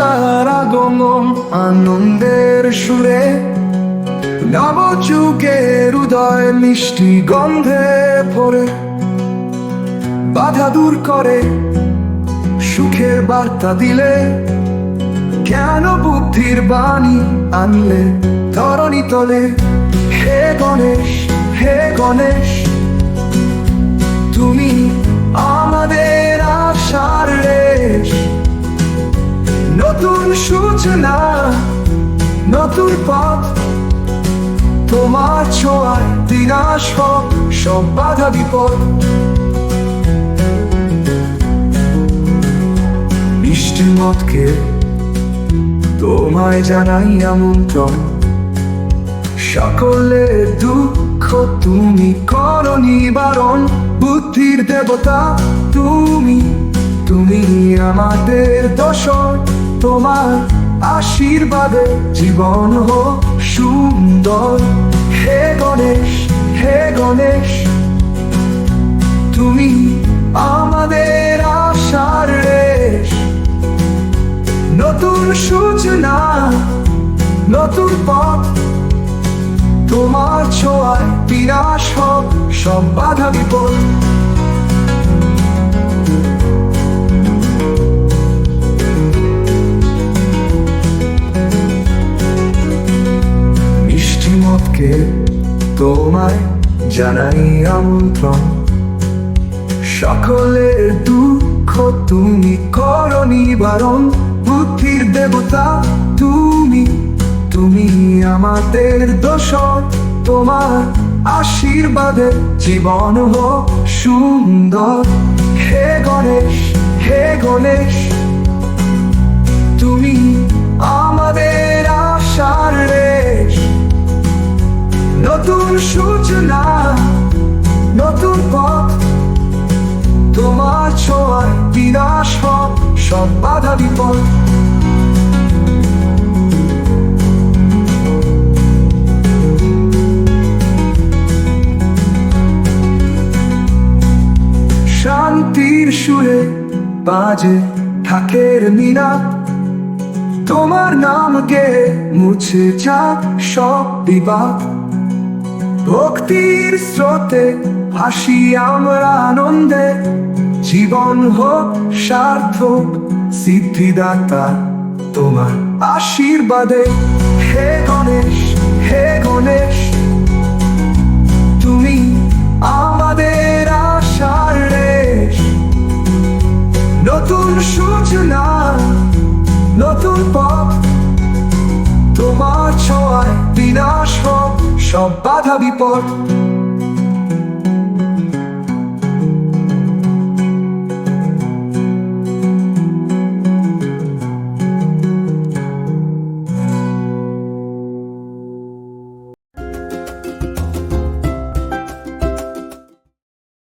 আগমন আনন্দের সুরে নবযুগের উদয় মিষ্টি গন্ধে ভরে। বাধা দূর করে, সুখের বার্তা দিলে ও বুদ্ধির বাণী আনলে? ধরণী তলে, হে গণেশ সূচনা, নতুন পথ। তোমার ছোঁয়ায় বিনাশ সব বাধা বিপদ। মিষ্টি মতকে তোমায় জানাই আমন্ত্রণ। সকলের দুঃখ তুমি করো নিবারণ। বুদ্ধির দেবতা তুমি তুমি আমাদের দোষর তোমার আশীর্বাদে জীবন হোক সুন্দর। হে গণেশ হে গণেশ, তুমি আমাদের আশার রেশ। নতুন সূচনা, নতুন পথ, তোমার ছোঁয়ায় বিনাশ হোক সব বাধা বিপদ। মিষ্টি তোমায় জানাই আমন্ত্রণ। সকলের দুঃখ তুমি করো নিবারণ, বুদ্ধির দেবতা তুমি। তুমি আমাদের দোষর, তোমার আশীর্বাদে জীবন হোক সুন্দর। হে গণেশ হে গণেশ সব বাধা বিপদ। শান্তির সুরে বাজে ঢাকের মিনা তোমার নাম গে মুছে যাক সব বিবাদ। ভক্তির স্রোতে ভাসি আমরা আনন্দে। জীবন হোক সার্থক সিদ্ধিদাতা তোমার আশীর্বাদে। হে গণেশ হে গণেশ, তুমি আমাদের আশার রেশ। নতুন সূচনা, নতুন পথ, তোমার ছোঁয়ায় বিনাশ হোক, সব বাধা বিপদ।